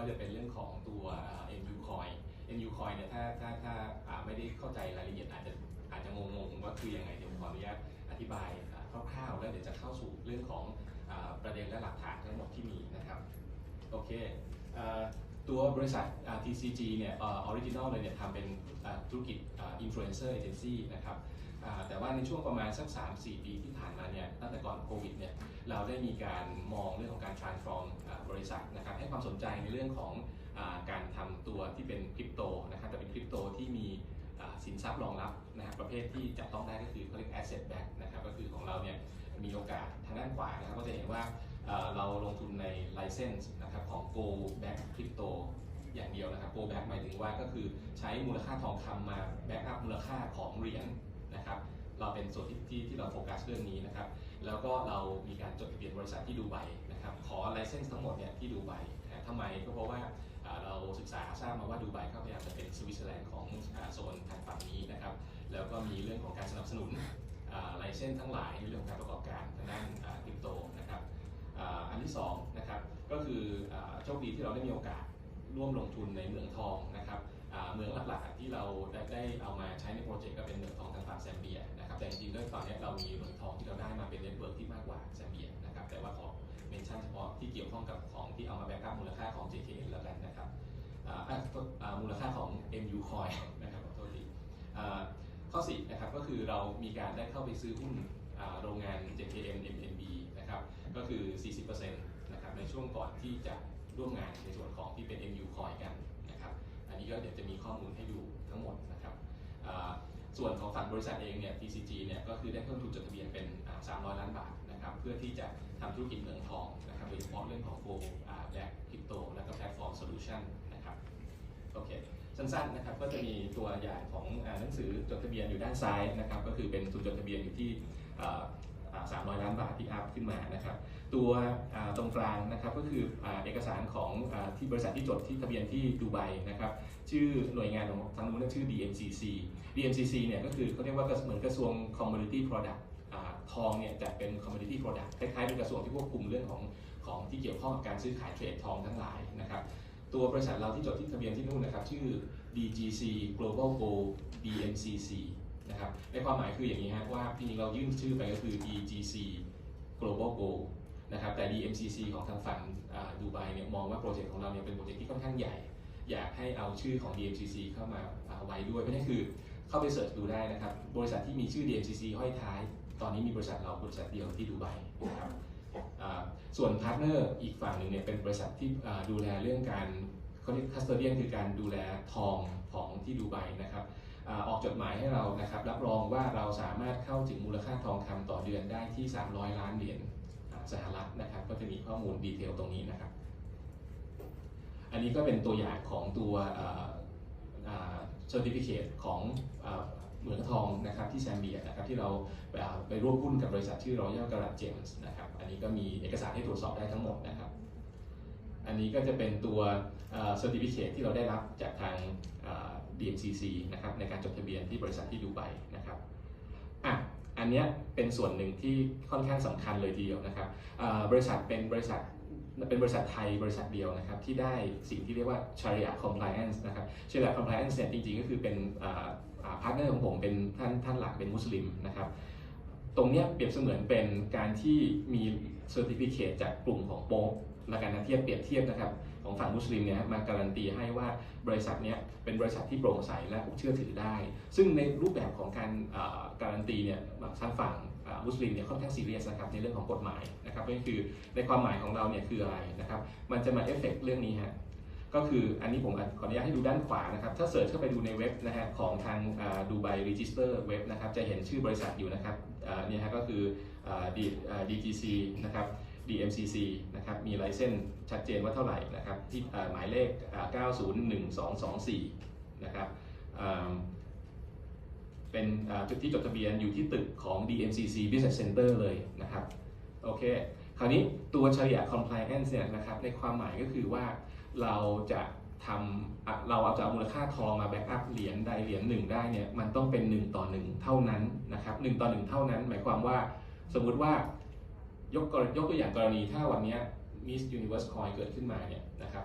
ก็จะเป็นเรื่องของตัว MU Coin MU Coin เนี่ยถ้าถ้าถ้าไม่ได้เข้าใจรายละเอียดอาจจะอาจจะงงๆว่าคือยังไงเดี๋ยวผมขออนุญาตอธิบายคร่าวๆ แล้วเดี๋ยวจะเข้าสู่เรื่องของอประเด็นและหลักฐานทั้งหมดที่มีนะครับโอเคตัวบริษัท TCG เนี่ยออริจินอลเลยเนี่ยทำเป็นธุรกิจอ่า influencer agency นะครับแต่ว่าในช่วงประมาณสัก 3-4 ปีที่ผ่านมาเนี่ยตั้งแต่ก่อนโควิดเนี่ยเราได้มีการมองเรื่องของการ transform อ่าบ ริษัทนะครับให้ความสนใจในเรื่องของอการทำตัวที่เป็นคริปโตนะครับแต่เป็นคริปโตที่มีสินทรัพย์รองรับนะครับประเภทที่จับต้องได้ก็คือเขาเรียก asset back นะครับก็คือของเราเนี่ยมีโอกาสทางด้านขวานะครับก็จะเห็นว่าเอ่อเราลงทุนใน license นะครับของ Go Back Crypto อย่างเดียวนะครับ Go Back หมายถึงว่าก็คือใช้มูลค่าทองคำมา back up มูลค่าของเหรียญนะครับ เราเป็นส่วนที่ที่ที่เราโฟกัสเรื่องนี้นะครับ แล้วก็เรามีการจดทะเบียนบริษัทที่ดูไบนะครับ ขอ license ทั้งหมดเนี่ยที่ดูไบนะทำไมก็เพราะว่าเราศึกษาทราบมาว่าดูไบเขาพยายามจะเป็นสวิตเซอร์แลนด์ของโซนทางฝั่งนี้นะครับ แล้วก็มีเรื่องของการสนับสนุนไลเซนส์ทั้งหลายในเรื่องของการประกอบการทางด้านคริปโตนะครับอันที่2นะครับก็คือโชคดีที่เราได้มีโอกาสร่วมลงทุนในเมืองทองนะครับ เหมืองหลักๆที่เราได้ไดเอามาใช้ในโปรเจกต์ก็เป็นเหมืองทองทางฝั่งแซมเบียนะครับแต่จริงๆแล้วตอนนี้เรามีเหมืองทองที่เราได้มาเป็นเน็ตเวิร์กที่มากกว่าแซมเบียนะครับแต่ว่าขอเมนชั่นเฉพาะที่เกี่ยวข้องกับของที่เอามาแบ็กอัพมูลค่าของ JKN แล้วกันนะครับอ่ามูลค่าของ MU Coin นะครับขอโทษทีข้อ4นะครับก็คือเรามีการได้เข้าไปซื้อหุ้นโรงงาน JKN MNB นะครับก็คือ 40%นะครับในช่วงก่อนที่จะร่วมงานในส่วนของที่เป็น MU Coin กัน อันนี้ก็เดี๋ยวจะมีข้อมูลให้ดูทั้งหมดนะครับส่วนของฝั่งบริษัทเองเนี่ย TCG เนี่ยก็คือได้เพิ่มทุนจดทะเบียนเป็น 300 ล้านบาทนะครับเพื่อที่จะทำธุรกิจเหมืองทองนะครับโดยเฉพาะเรื่องของ Go อ่า Black Crypto และก็ Platform Solution นะครับโอเคสั้นๆนะครับก็จะมีตัวอย่างของหนังสือจดทะเบียนอยู่ด้านซ้ายนะครับก็คือเป็นทุนจดทะเบียนอยู่ที่ 300 ล้านบาทที่อัพขึ้นมานะครับตัวตรงกลางนะครับก็คือเอกสารของที่บริษัทที่จดที่ทะเบียนที่ดูไบนะครับชื่อหน่วยงานของทางนู้นชื่อ DMCC DMCC เนี่ยก็คือเขาเรียกว่าเหมือนกระทรวง Commodity Product ทองเนี่ยจะเป็น Commodity Product คล้ายๆเป็นกระทรวงที่ควบคุมเรื่องของของที่เกี่ยวข้องกับการซื้อขายเทรดทองทั้งหลายนะครับตัวบริษัทเราที่จดที่ทะเบียนที่นู่นนะครับชื่อ DGC Global Gold DMCC นะครับในความหมายคืออย่างนี้ฮะว่าจริงเรายื่นชื่อไปก็คือ DGC Global Goal นะครับแต่ DMCC ของทางฝั่งดูไบเนี่ยมองว่าโปรเจกต์ของเราเนี่ยเป็นโปรเจกต์ที่ค่อนข้างใหญ่ อยากให้เอาชื่อของ DMCC เข้ามาาไว้ด้วยเพราะนั่นคือเข้าไปเสิร์ชดูได้นะครับ บริษัทที่มีชื่อ DMCC ห้อยท้าย ตอนนี้มีบริษัทเราบริษัทเดียวที่ดูไบนะครับส่วนพาร์ทเนอร์อีกฝั่งหนึ่งเนี่ยเป็นบริษัทที่ดูแลเรื่องการเขาเรียกคัสเตเดียนคือการดูแลทองของที่ดูไบนะครับ ออกจดหมายให้เรานะครับรับรองว่าเราสามารถเข้าถึงมูลค่าทองคำต่อเดือนได้ที่ 300 ล้านเหรียญสหรัฐนะครับก็จะมีข้อมูลดีเทลตรงนี้นะครับ อันนี้ก็เป็นตัวอย่างของตัวเซอร์ติฟิเคตของเหมืองทองนะครับที่แซมเบียนะครับที่เราไปร่วมหุ้นกับบริษัทชื่อ Royal Garage Gems นะครับอันนี้ก็มีเอกสารให้ตรวจสอบได้ทั้งหมดนะครับ อันนี้ก็จะเป็นตัวเซอร์ติฟิเคตที่เราได้รับจากทาง DMCC นะครับในการจดทะเบียนที่บริษัทที่ดูไบนะครับอะอันนี้เป็นส่วนหนึ่งที่ค่อนข้างสำคัญเลยทีเดียวนะครับบริษัทเป็นบริษัทเป็นบริษัทไทยบริษัทเดียวนะครับที่ได้สิ่งที่เรียกว่า Sharia Compliance นะครับ Sharia Compliance เนี่ยจริงๆ ก็คือเป็นพาร์ทเนอร์ของผมเป็นท่านท่านหลักเป็นมุสลิมนะครับ ตรงเนี้ยเปรียบเสมือนเป็นการที่มีเซอร์ติฟิเคตจากกลุ่มของโป๊กและการเทียบเปรียบเทียบนะครับ ของฝั่งมุสลิมเนี่ยมาการันตีให้ว่าบริษัทเนี้ยเป็นบริษัทที่โปร่งใสและเชื่อถือได้ ซึ่งในรูปแบบของการการันตีเนี่ยทางฝั่งมุสลิมเนี่ยค่อนข้างซีเรียสนะครับในเรื่องของกฎหมายนะครับก็คือในความหมายของเราเนี่ยคืออะไรนะครับมันจะมาเอฟเฟกต์เรื่องนี้ฮะก็คืออันนี้ผมขออนุญาตให้ดูด้านขวานะครับ ถ้าเสิร์ชเข้าไปดูในเว็บนะฮะของทางดูไบรีจิสเตอร์เว็บนะครับจะเห็นชื่อบริษัทอยู่นะครับเนี่ยฮะก็คืออ่า D- อ่า DGC นะครับ DMCC นะครับมีไลเซนส์ชัดเจนว่าเท่าไหร่นะครับที่หมายเลขอ่า901224 นะครับเป็นจุดที่จดทะเบียนอยู่ที่ตึกของ DMCC Business Center เลยนะครับโอเค คราวนี้ตัว Sharia Compliance เนี่ยนะครับในความหมายก็คือว่าเราจะทำเราเอาจะเอามูลค่าทองมาแบ็กอัพเหรียญใดเหรียญหนึ่งได้เนี่ยมันต้องเป็น 1 ต่อ 1 เท่านั้นนะครับ1ต่อ 1 เท่านั้น หมายความว่าสมมุติว่า ยกยกตัวอย่างกรณีถ้าวันนี้ย Miss Universe Coin เกิดขึ้นมาเนี่ยนะครับ